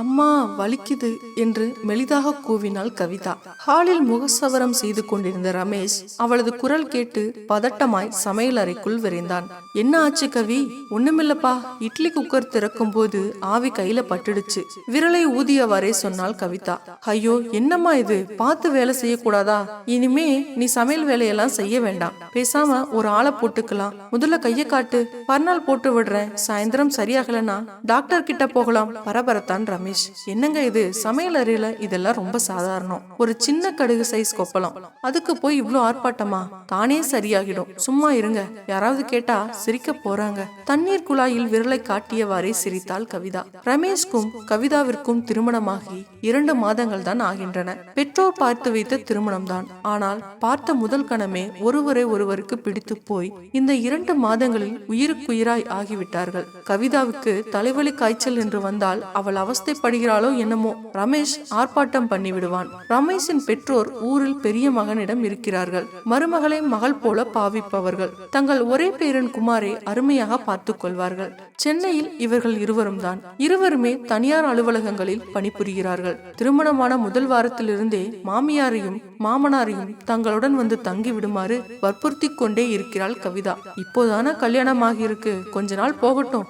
அம்மா வலிக்குது என்று மெலிதாக கூவினாள் கவிதா. ஹாலில் முகசவரம் செய்து கொண்டிருந்த ரமேஷ் அவளது குரல் கேட்டு பதட்டமாய் சமையல் அறைக்குள் விரைந்தான். என்ன ஆச்சு கவி? ஒண்ணுமில்லப்பா. இட்லி குக்கர் திறக்கும் போது ஆவி கையில பட்டுடுச்சு. விரலை ஊதியவாறே சொன்னாள் கவிதா. ஐயோ என்னம்மா இது? பார்த்து வேலை செய்யக்கூடாதா? இனிமே நீ சமையல் வேலையெல்லாம் செய்ய வேண்டாம். பேசாம ஒரு ஆளை போட்டுக்கலாம். முதல்ல கைய காட்டு. மறுநாள் போட்டு விடுறேன். சாயந்தரம் சரியாகலனா டாக்டர் கிட்ட போகலாம். பரபரத்தான் ரமேஷ். என்னங்க இது? சமையல் அறையில இதெல்லாம் ரொம்ப சாதாரணம். ஒரு சின்ன கடுகு சைஸ் கொப்பளம். அதுக்கு போய் இவ்வளோ ஆர்ப்பாட்டமா? தானே சரியாகிடும். சும்மா இருங்க. யாராவது கேட்டா சிரிக்க போறாங்க. தண்ணீர் குழாயில் விரலை காட்டியவாறே சிரித்தாள் கவிதா. ரமேஷ்க்கும் கவிதாவிற்கும் திருமணமாகி இரண்டு மாதங்கள் தான் ஆகின்றன. பெற்றோர் பார்த்து வைத்த திருமணம் தான் ஆனால் பார்த்த முதல் கணமே ஒருவரை ஒருவருக்கு பிடித்து போய் இந்த இரண்டு மாதங்களில் உயிருக்குயிராய் ஆகிவிட்டார்கள். கவிதாவுக்கு தலைவலி காய்ச்சல் என்று வந்தால் அவள் அவஸ்தை ஆச்சரியப்படுகிறாளோ என்னமோ. ரமேஷ் ஆர்ப்பாட்டம் பண்ணிவிடுவான். ரமேஷின் பெற்றோர் ஊரில் பெரிய மகனிடம் இருக்கிறார்கள். மருமகளை மகள் போல பாவிப்பவர்கள். தங்கள் ஒரே பேரன் குமாரை அருமையாக பார்த்துக் கொள்வார்கள். சென்னையில் இவர்கள் இருவரும் தான் இருவருமே தனியார் அலுவலகங்களில் பணிபுரிகிறார்கள். திருமணமான முதல் வாரத்திலிருந்தே மாமியாரையும் மாமனாரையும் தங்களுடன் வந்து தங்கி விடுமாறு வற்புறுத்தி கொண்டே இருக்கிறாள் கவிதா. இப்போதான கல்யாணமாகி இருக்கு கொஞ்ச நாள் போகட்டும்.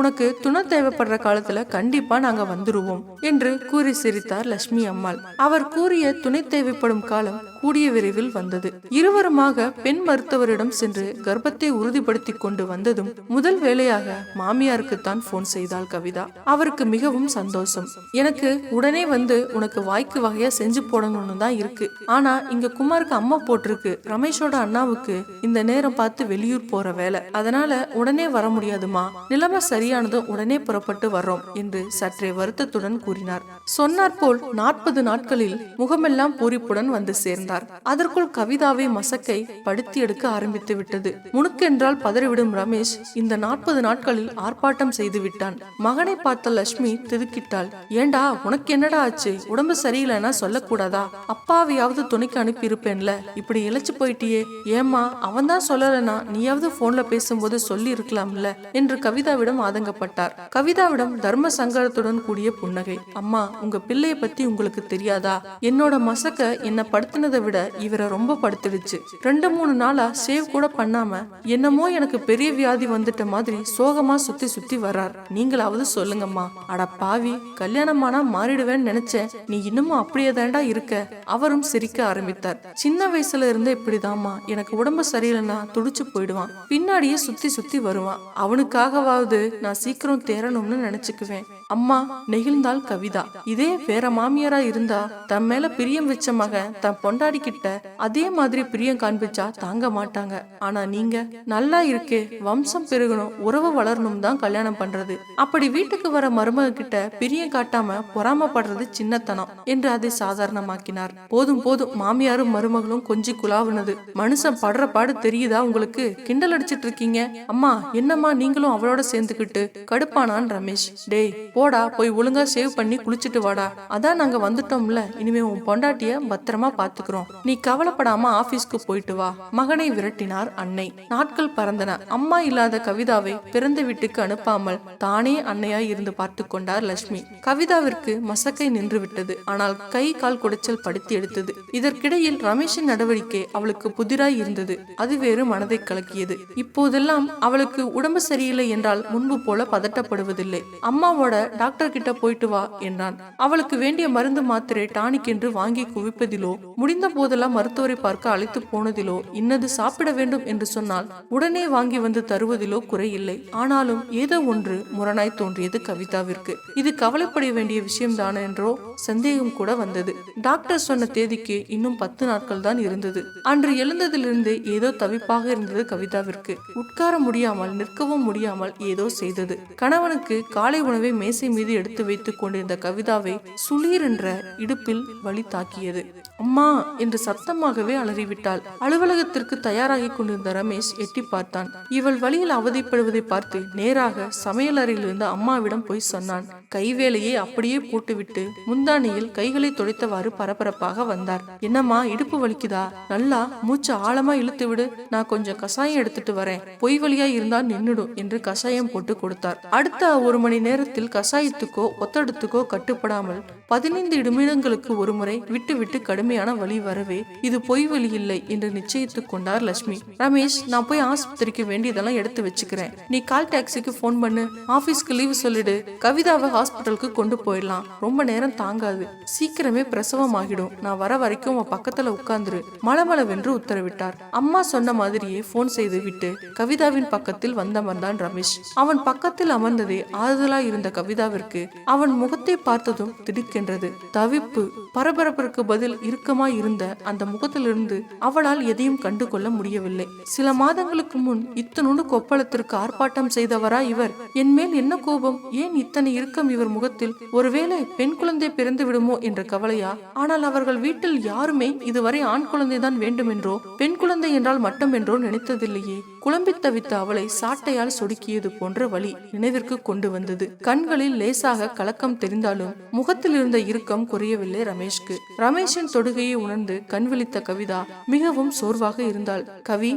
உனக்கு துணை தேவைப்படுற காலத்துல கண்டிப்பா நாங்க வந்துருவோம் என்று கூறி சிரித்தார் லட்சுமி அம்மாள். அவர் கூறிய துணை தேவைப்படும் காலம் கூடிய விரைவில் வந்தது. இருவருமாக பெண் மருத்துவரிடம் சென்று கர்ப்பத்தை உறுதிப்படுத்தி கொண்டு வந்ததும் முதல் வேலையாக மாமியாருக்கு தான் போன் செய்தாள் கவிதா. அவருக்கு மிகவும் சந்தோஷம். எனக்கு உடனே வந்து உனக்கு வாய்க்கு வகையா செஞ்சு போடணும்னு தான் இருக்கு. ஆனா இங்க குமாருக்கு அம்மா போட்டிருக்கு. ரமேஷோட அண்ணாவுக்கு இந்த நேரம் பார்த்து வெளியூர் போற வேலை. அதனால உடனே வர முடியாதுமா? நிலைமை சரியானதும் உடனே புறப்பட்டு வர்றோம் என்று சற்றே வருத்தத்துடன் கூறினார். சொன்னார் போல் நாற்பது நாட்களில் முகமெல்லாம் பூரிப்புடன் வந்து சேர்ந்தார். அதற்குள் கவிதாவை மசக்கை படுத்தி எடுக்க ஆரம்பித்து விட்டது. முணுக்கென்றால் பதறிவிடும் ரமேஷ் இந்த நாற்பது நாட்களில் ஆர்ப்பாட்டம் செய்து விட்டான். மகனை பார்த்த லட்சுமி திடுக்கிட்டாள். ஏண்டா உனக்கு என்னடா ஆச்சு? உடம்பு சரியில்லைன்னா சொல்லக்கூடாதா? அப்பாவையாவது துணைக்கு அனுப்பி இருப்பேன்ல இப்படி இழைச்சு போயிட்டியே. ஏமா அவன் தான் சொல்லலனா நீயாவது போன்ல பேசும்போது சொல்லி இருக்கலாம்ல என்று கவிதாவிடம் ஆதங்கப்பட்டார். கவிதாவிடம் தர்ம சங்கடத்துடன் கூடிய புன்னகை அம்மா உங்க பிள்ளைய பத்தி உங்களுக்கு தெரியாதா? என்னோட மசக்க என்ன படுத்தினதை விட இவரை ரொம்ப படுத்திடுச்சு. ரெண்டு மூணு நாளா சேவ் கூட பண்ணாம என்னமோ எனக்கு பெரிய வியாதி வந்துட்ட மாதிரி சோகமா சுத்தி சுத்தி வர்றார். நீங்களாவது சொல்லுங்கம்மா. அட பாவி கல்யாணமானா மாறிடுவேன்னு நினைச்சேன். நீ இன்னமும் அப்படியே தாண்டா இருக்க. அவரும் சிரிக்க ஆரம்பித்தார். சின்ன வயசுல இருந்தே இப்படிதாம்மா. எனக்கு உடம்பு சரியில்லைன்னா துடிச்சு போயிடுவான். பின்னாடியே சுத்தி சுத்தி வருவான். அவனுக்காகவாவது நான் சீக்கிரம் தேரணும்னு நினச்சிக்குவேன். அம்மா நெகிழ்ந்தாள் கவிதா. இதே வேற மாமியாரா இருந்தா தன் மேல பிரியம் வச்ச மகன் தன் பொண்டாடி கிட்ட அதே மாதிரி பிரியம் காண்பிச்சா தாங்க மாட்டாங்க. ஆனா நீங்க நல்லா இருக்கே வம்சம் பெருகணும் உறவு வளரணும் தான் கல்யாணம் பண்றது. அப்படி வீட்டுக்கு வர மருமக கிட்ட பிரியம் காட்டாம பொறாமப்படுறது சின்னத்தனம் என்று அதை சாதாரணமாக்கினார். போதும் போதும் மாமியாரும் மருமகளும் கொஞ்சி குலாவுனது மனுஷன் படுற பாடு தெரியுதா உங்களுக்கு? கிண்டல் அடிச்சிட்டு இருக்கீங்க. அம்மா என்னம்மா நீங்களும் அவளோட சேர்ந்துக்கிட்டு கடுப்பானான் ரமேஷ். டேய் போடா போய் ஒழுங்கா சேவ் பண்ணி குளிச்சுட்டு வாடா. அதான் நாங்க வந்துட்டோம்ல. இனிமே உன் பொண்டாட்டிய பத்திரமா பாத்துக்கிறோம். நீ கவலைப்படாம ஆபீஸ்க்கு போயிட்டு வா. மகனை விரட்டினார் அன்னை. நாட்கள் பறந்தன. அம்மா இல்லாத கவிதாவை பிறந்த வீட்டுக்கு அனுப்பாமல் தானே அன்னையா இருந்து பார்த்து கொண்டார் லட்சுமி. கவிதாவிற்கு மசக்கை நின்று விட்டது. ஆனால் கை கால் குடைச்சல் படுத்தி எடுத்தது. இதற்கிடையில் ரமேஷின் நடவடிக்கை அவளுக்கு புதிராய் இருந்தது. அது வேறு மனதை கலக்கியது. இப்போதெல்லாம் அவளுக்கு உடம்பு சரியில்லை என்றால் முன்பு போல பதட்டப்படுவதில்லை. அம்மாவோட டாக்டர் கிட்ட போயிட்டு வா என்றான். அவளுக்கு வேண்டிய மருந்து மாத்திரை டானிக் என்று வாங்கி குவிப்பதிலோ முடிந்த போதெல்லாம் மருத்துவரை பார்க்க அழைத்து போனதிலோ இன்னது சாப்பிட வேண்டும் என்று சொன்னால் உடனே வாங்கி வந்து தருவதிலோ குறையில்லை ஆனாலும் ஏதோ ஒன்று முரணாய் தோன்றியது கவிதாவிற்கு. இது கவலைப்பட வேண்டிய விஷயம்தான என்றோ சந்தேகம் கூட வந்தது. டாக்டர் சொன்ன தேதிக்கு இன்னும் பத்து நாட்கள் தான் இருந்தது. அன்று எழுந்ததிலிருந்து ஏதோ தவிப்பாக இருந்தது கவிதாவிற்கு. உட்கார முடியாமல் நிற்கவும் முடியாமல் ஏதோ செய்தது. கணவனுக்கு காலை உணவை மேசை மீது எடுத்து வைத்துக் கொண்டிருந்த கவிதாவை சுளீர் என்ற இடுப்பில் வழி தாக்கியது அம்மா என்று சத்தமாகவே அலறிவிட்டாள். அலுவலகத்திற்கு தயாராகி கொண்டிருந்த ரமேஷ் எட்டி பார்த்தான். இவள் வழியில் அவதிப்படுவதை பார்த்து நேராக சமையலறையிலிருந்து அம்மாவிடம் போய் சொன்னான். கைவேலையை அப்படியே போட்டுவிட்டு முந்தானியில் கைகளை துடைத்தவாறு பரபரப்பாக வந்தார். என்னம்மா இடுப்பு வலிக்குதா? நல்லா மூச்சு ஆழமா இழுத்து விடு நான் கொஞ்சம் கசாயம் எடுத்துட்டு வரேன். பொய் வழியா இருந்தா நின்னுடும் என்று கஷாயம் போட்டு கொடுத்தார். அடுத்த ஒரு மணி நேரத்தில் கஷாயத்துக்கோ கசாயத்துக்கோ ஒத்தடத்துக்கோ கட்டுப்படாமல் பதினைந்து நிமிடங்களுக்கு ஒருமுறை விட்டுவிட்டு கடுமையான வழி வரவே இது பொய் வழி இல்லை என்று நிச்சயித்துக் கொண்டார் லட்சுமி. ரமேஷ் நான் போய் ஆஸ்பத்திரிக்கு வேண்டியதெல்லாம் எடுத்து வச்சுக்கிறேன். நீ கால் டாக்ஸிக்கு ஃபோன் பண்ணு. ஆபீஸ்க்கு லீவு சொல்லிடு. கவிதாவை ஹாஸ்பிட்டலுக்கு கொண்டு போயிடலாம். ரொம்ப நேரம் தாங்காது. சீக்கிரமே பிரசவம் ஆகிடும் நான் வர வரைக்கும் உன் பக்கத்துல உட்கார்ந்துரு மளமளவென்று உத்தரவிட்டார். அம்மா சொன்ன மாதிரியே போன் செய்து விட்டு கவிதாவின் பக்கத்தில் வந்தமர்ந்தான் ரமேஷ். அவன் பக்கத்தில் அமர்ந்ததே ஆறுதலா இருந்த கவிதாவிற்கு. அவன் முகத்தை பார்த்ததும் திடுக்கென்றது தவிப்பு பரபரப்பிற்கு பதில் இறுக்கமாய் இருந்த அந்த முகத்திலிருந்து அவளால் எதையும் கண்டு கொள்ள முடியவில்லை. சில மாதங்களுக்கு முன் இத்தனோடு கொப்பளத்திற்கு ஆர்ப்பாட்டம் செய்தவரா இவர்? என் மேல் என்ன கோபம்? ஏன் இத்தனை இறுக்கம் இவர் முகத்தில்? ஒருவேளை பெண் குழந்தை பிறந்து விடுமோ என்ற கவலையா? ஆனால் அவர்கள் வீட்டில் யாருமே இதுவரை ஆண் குழந்தைதான் வேண்டுமென்றோ பெண் குழந்தை என்றால் மட்டும் என்றோ நினைத்ததில்லையே. குழம்பித் தவித்த அவளை சாட்டையால் சொடுக்கியது போன்ற வழி நினைவிற்கு கொண்டு வந்தது. கண்களில் லேசாக கலக்கம் தெரிந்தாலும் முகத்தில் இருந்த இறுக்கம் குறையவில்லை ரமேஷ்க்கு. ரமேஷின் தொடுகையை உணர்ந்து கண் விழித்த கவிதா மிகவும் சோர்வாக இருந்தாள். கவி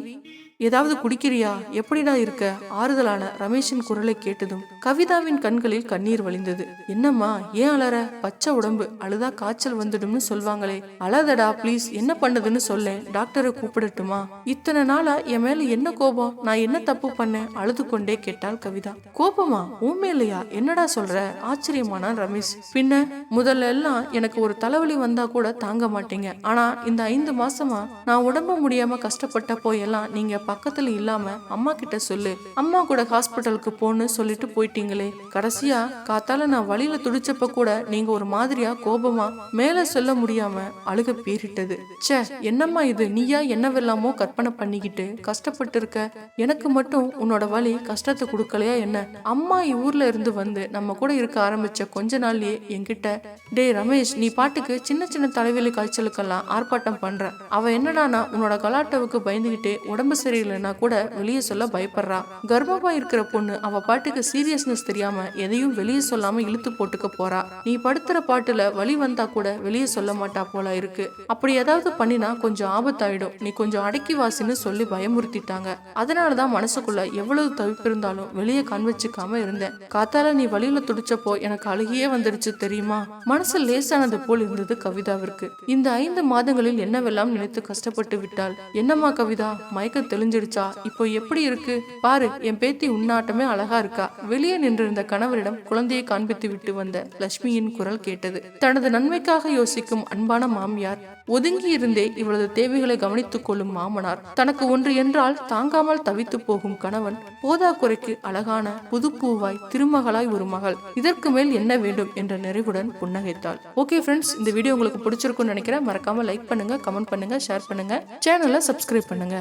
ஏதாவது குடிக்கிறியா? எப்படிடா இருக்க? ஆறுதலான ரமேஷின் குரலை கேட்டதும் கவிதாவின் கண்களில் கண்ணீர் வழிந்தது. என்னம்மா ஏன் அலற? பச்சை உடம்பு அழுதா காய்ச்சல் வந்துடும்னு சொல்வாங்களே. அழாதடா ப்ளீஸ் என்ன பண்ணதுன்னு சொல்லேன். டாக்டரை கூப்பிடட்டுமா? இத்தனை நாளா என் மேல என்ன கோபம்? நான் என்ன தப்பு பண்ணேன்? அழுது கொண்டே கேட்டாள் கவிதா. கோபமா? உண்மையிலையா என்னடா சொல்ற? ஆச்சரியமானான் ரமேஷ். பின்ன முதல்ல எல்லாம் எனக்கு ஒரு தலைவலி வந்தா கூட தாங்க மாட்டீங்க. ஆனா இந்த ஐந்து மாசமா நான் உடம்பு முடியாம கஷ்டப்பட்ட போயெல்லாம் நீங்க பக்கத்துல இல்லாம அம்மா கிட்ட சொல்லு. அம்மா கூட ஹாஸ்பிட்டலுக்கு போன்னு சொல்லிட்டு போயிட்டீங்களே. கடைசியா காத்தால நான் வழியில துடிச்சப்ப கூட நீங்க ஒரு மாதிரியா கோபமா மேல சொல்ல முடியாம அழுக பீறிட்டது. ச்சே என்னம்மா இது? நீயா என்னவெல்லாமோ கற்பனை பண்ணிக்கிட்டு கஷ்டப்பட்டு இருக்க எனக்கு மட்டும் உன்னோட வலி கஷ்டத்தை கொடுக்கலையா என்ன? அம்மா ஊர்ல இருந்து வந்து நம்ம கூட இருக்க ஆரம்பிச்ச கொஞ்ச நாள்லயே என்கிட்ட டேய் ரமேஷ் நீ பாட்டுக்கு சின்ன சின்ன தலைவலி காய்ச்சலுக்கெல்லாம் ஆர்ப்பாட்டம் பண்ற. அவ என்னடானா உன்னோட கலாட்டாவுக்கு பயந்துகிட்டே உடம்பு சரி சரியில்லைன்னா கூட வெளியே சொல்ல பயப்படுறா. கர்ப்பமா இருக்கிற பொண்ணு அவ பாட்டுக்கு சீரியஸ்னஸ் தெரியாம எதையும் வெளியே சொல்லாம இழுத்து போட்டுக்க போறா. நீ படுத்துற பாட்டுல வலி வந்தா கூட வெளியே சொல்ல மாட்டா போல இருக்கு. அப்படி ஏதாவது பண்ணினா கொஞ்சம் ஆபத்தாயிடும். நீ கொஞ்சம் அடக்கி வாசின்னு சொல்லி பயமுறுத்திட்டாங்க. அதனாலதான் மனசுக்குள்ள எவ்வளவு தவிப்பு இருந்தாலும் வெளியே கண் வச்சுக்காம இருந்தேன். காத்தால நீ வழியில துடிச்சப்போ எனக்கு அழுகியே வந்துடுச்சு தெரியுமா? மனசு லேசானது போல் இருந்தது கவிதாவிற்கு. இந்த ஐந்து மாதங்களில் என்னவெல்லாம் நினைத்து கஷ்டப்பட்டு விட்டாள்? என்னம்மா கவிதா? மயக்க தெளிஞ்சு தெளிஞ்சிடுச்சா இப்போ எப்படி இருக்கு? பாரு என் பேத்தி உன்னாட்டமே அழகா இருக்கா. வெளியே நின்றிருந்த கணவரிடம் குழந்தையை காண்பித்து விட்டு வந்த லட்சுமியின் குரல் கேட்டது. தனது நன்மைக்காக யோசிக்கும் அன்பான மாமியார் ஒதுங்கி இருந்தே இவளது தேவைகளை கவனித்துக் கொள்ளும் மாமனார் தனக்கு ஒன்று என்றால் தாங்காமல் தவித்து போகும் கணவன் போதாக்குறைக்கு அழகான புதுப்பூவாய் திருமகளாய் ஒரு மகள். இதற்கு மேல் என்ன வேண்டும் என்ற நிறைவுடன் புன்னகைத்தாள். ஓகே ஃப்ரெண்ட்ஸ் இந்த வீடியோ உங்களுக்கு பிடிச்சிருக்கும்னு நினைக்கிறேன். மறக்காம லைக் பண்ணுங்க கமெண்ட் பண்ணுங்க ஷேர் பண்ணுங்க. சேனலை சப்ஸ்கிரைப் பண்ணுங்க.